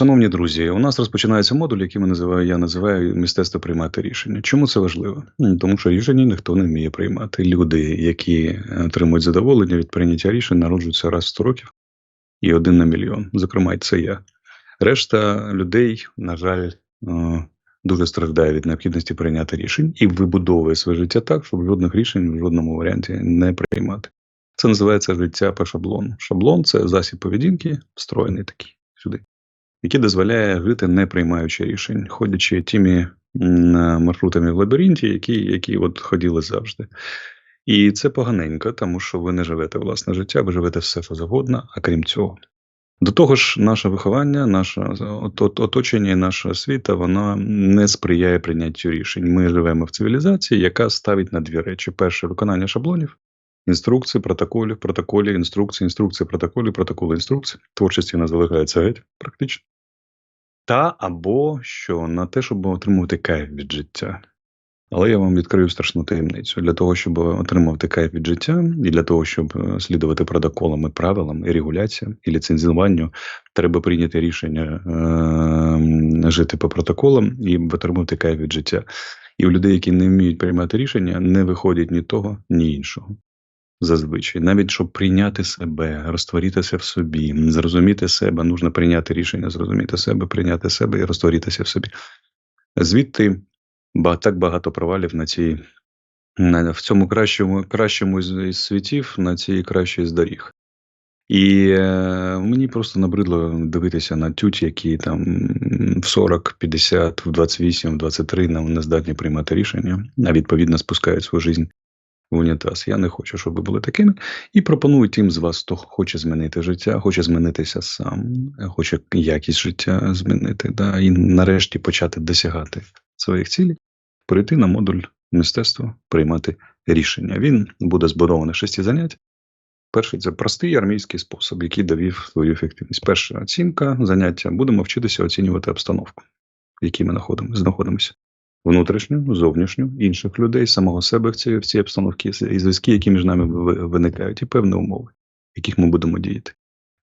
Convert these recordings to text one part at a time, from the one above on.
Шановні друзі, у нас розпочинається модуль, який ми називаю, я називаю мистецтво приймати рішення. Чому це важливо? Тому що рішення ніхто не вміє приймати. Люди, які е, отримують задоволення від прийняття рішень, народжуються раз в 100 років і один на мільйон. Зокрема, це я. Решта людей, на жаль, е, дуже страждає від необхідності прийняти рішень і вибудовує своє життя так, щоб жодних рішень в жодному варіанті не приймати. Це називається життя по шаблону. Шаблон це засіб поведінки, встроєний такий сюди, який дозволяє жити, не приймаючи рішень, ходячи тими маршрутами в лабіринті, які, які от ходили завжди. І це поганенько, тому що ви не живете власне життя, ви живете все, що завгодно, а крім цього. До того ж, наше виховання, наше от- от- оточення, і наша освіта, вона не сприяє прийняттю рішень. Ми живемо в цивілізації, яка ставить на дві речі: перше виконання шаблонів, інструкцій, протоколів, протоколів, інструкцій, інструкції, протоколів, протоколи, інструкцій. Творчості нас залишається геть, практично. Та або що на те, щоб отримувати кайф від життя. Але я вам відкрию страшну таємницю. Для того, щоб отримати кайф від життя, і для того, щоб е, слідувати протоколам і правилам, і регуляціям, і ліцензуванню, треба прийняти рішення е- жити по протоколам і отримати кайф від життя. І у людей, які не вміють приймати рішення, не виходить ні того, ні іншого. Зазвичай, навіть щоб прийняти себе, розтворитися в собі, зрозуміти себе, нужно прийняти рішення, зрозуміти себе, прийняти себе і розтворитися в собі. Звідти так багато провалів на цій в цьому кращому, кращому із, світів, на цій кращій з доріг. І е, мені просто набридло дивитися на тють, які там в 40, 50, в 28, в 23 нам не здатні приймати рішення, а відповідно спускають свою життя в унітаз. Я не хочу, щоб ви були такими. І пропоную тим з вас, хто хоче змінити життя, хоче змінитися сам, хоче якість життя змінити, да, і нарешті почати досягати своїх цілей, перейти на модуль мистецтва, приймати рішення. Він буде збудований шести занять. Перший це простий армійський спосіб, який довів свою ефективність. Перша оцінка заняття. Будемо вчитися оцінювати обстановку, в якій ми знаходимося. Внутрішню, зовнішню, інших людей, самого себе в цій, в цій обстановці і зв'язки, які між нами виникають, і певні умови, в яких ми будемо діяти.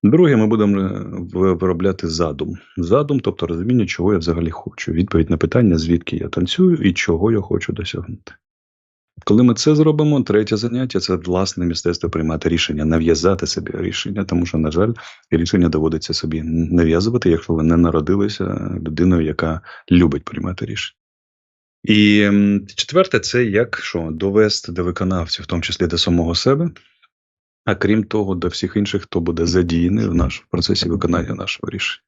Друге, ми будемо е, виробляти задум. Задум, тобто розуміння, чого я взагалі хочу. Відповідь на питання, звідки я танцюю і чого я хочу досягнути. Коли ми це зробимо, третє заняття це власне мистецтво приймати рішення, нав'язати собі рішення, тому що, на жаль, рішення доводиться собі нав'язувати, якщо ви не народилися людиною, яка любить приймати рішення. І четверте, це як що довести до виконавців, в тому числі до самого себе, а крім того, до всіх інших, хто буде задіяний в наш в процесі виконання нашого рішення.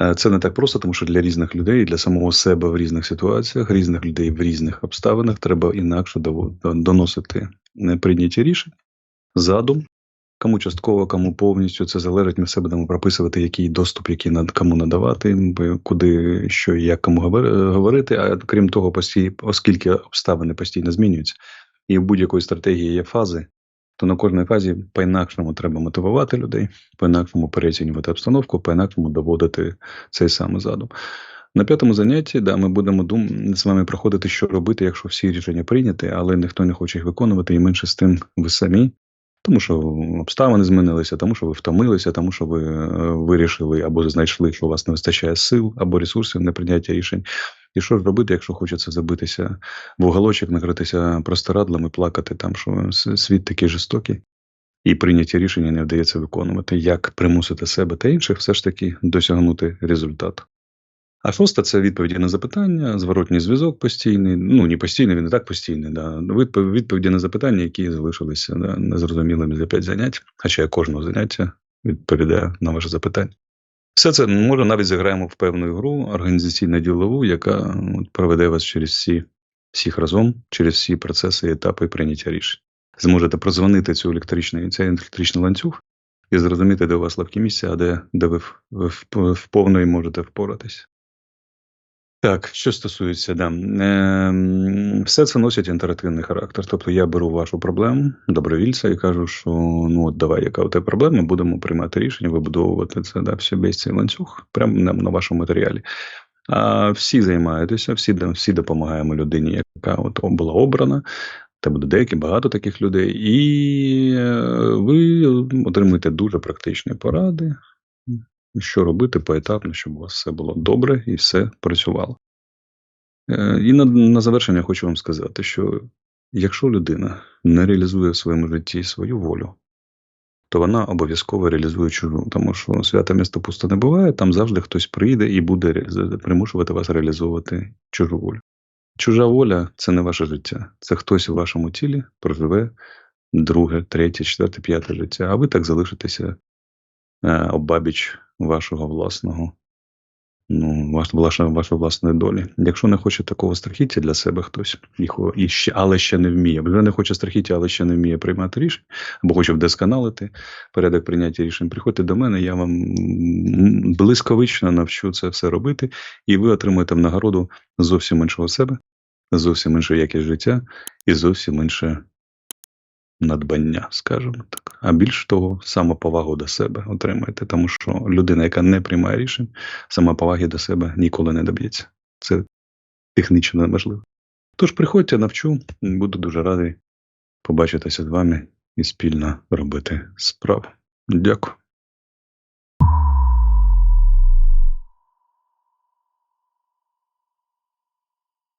Е, Це не так просто, тому що для різних людей, для самого себе в різних ситуаціях, різних людей в різних обставинах треба інакше доносити е, прийняті рішень, задум. Кому частково, кому повністю це залежить. Ми в себе будемо прописувати, який доступ, який над кому надавати, куди, що і як кому говорити. А крім того, оскільки обставини постійно змінюються, і в будь-якої стратегії є фази, то на кожній фазі по-інакшому треба мотивувати людей, по-інакшому переоцінювати обстановку, по-інакшому доводити цей самий задум. На п'ятому занятті да, ми будемо дум... з вами проходити, що робити, якщо всі рішення прийняті, але ніхто не хоче їх виконувати, і менше з тим ви самі. Тому що обставини змінилися, тому що ви втомилися, тому що ви е, вирішили або знайшли, що у вас не вистачає сил або ресурсів на прийняття рішень. І що ж робити, якщо хочеться забитися в уголочок, накритися простирадлами, плакати там, що світ такий жорстокий, і прийняті рішення не вдається виконувати, як примусити себе та інших все ж таки досягнути результату. А шосте це відповіді на запитання, зворотній зв'язок постійний. Ну, не постійний, він не так постійний. Да. Відповіді на запитання, які залишилися да, незрозумілими за п'ять занять, хоча я кожного заняття відповідаю на ваше запитання. Все це може навіть зіграємо в певну гру організаційно-ділову, яка от, проведе вас через всі всіх разом, через всі процеси і етапи прийняття рішень. Зможете прозвонити цю електричний, цей електричний ланцюг і зрозуміти, де у вас слабкі місця, а де, де ви в, в, в повної можете впоратись. Так, що стосується, да, е, все це носить інтерактивний характер. Тобто я беру вашу проблему добровільця і кажу, що ну от давай, яка у тебе проблема, будемо приймати рішення, вибудовувати це да, все весь цей ланцюг прямо на, на вашому матеріалі. А всі займаєтеся, всі, всі допомагаємо людині, яка от була обрана. Це буде деякі багато таких людей, і е, ви отримуєте дуже практичні поради, що робити поетапно, щоб у вас все було добре і все працювало. Е, І на, на завершення хочу вам сказати, що якщо людина не реалізує в своєму житті свою волю, то вона обов'язково реалізує чужу. Тому що свято місто пусто не буває, там завжди хтось прийде і буде примушувати вас реалізовувати чужу волю. Чужа воля це не ваше життя. Це хтось у вашому тілі проживе друге, третє, четверте, п'яте життя, а ви так залишитеся обабіч вашого власного, ну, ваш, вашої, вашої власної долі. Якщо не хоче такого страхіття для себе хтось, і, і ще, але ще не вміє, вже не хоче страхіття, але ще не вміє приймати рішень, або хоче вдосконалити порядок прийняття рішень, приходьте до мене, я вам блискавично навчу це все робити, і ви отримаєте в нагороду зовсім іншого себе, зовсім іншу якість життя і зовсім інше надбання, скажімо так. А більш того, самоповагу до себе отримаєте, тому що людина, яка не приймає рішень, самоповаги до себе ніколи не доб'ється. Це технічно неможливо. Тож приходьте, навчу, буду дуже радий побачитися з вами і спільно робити справу. Дякую.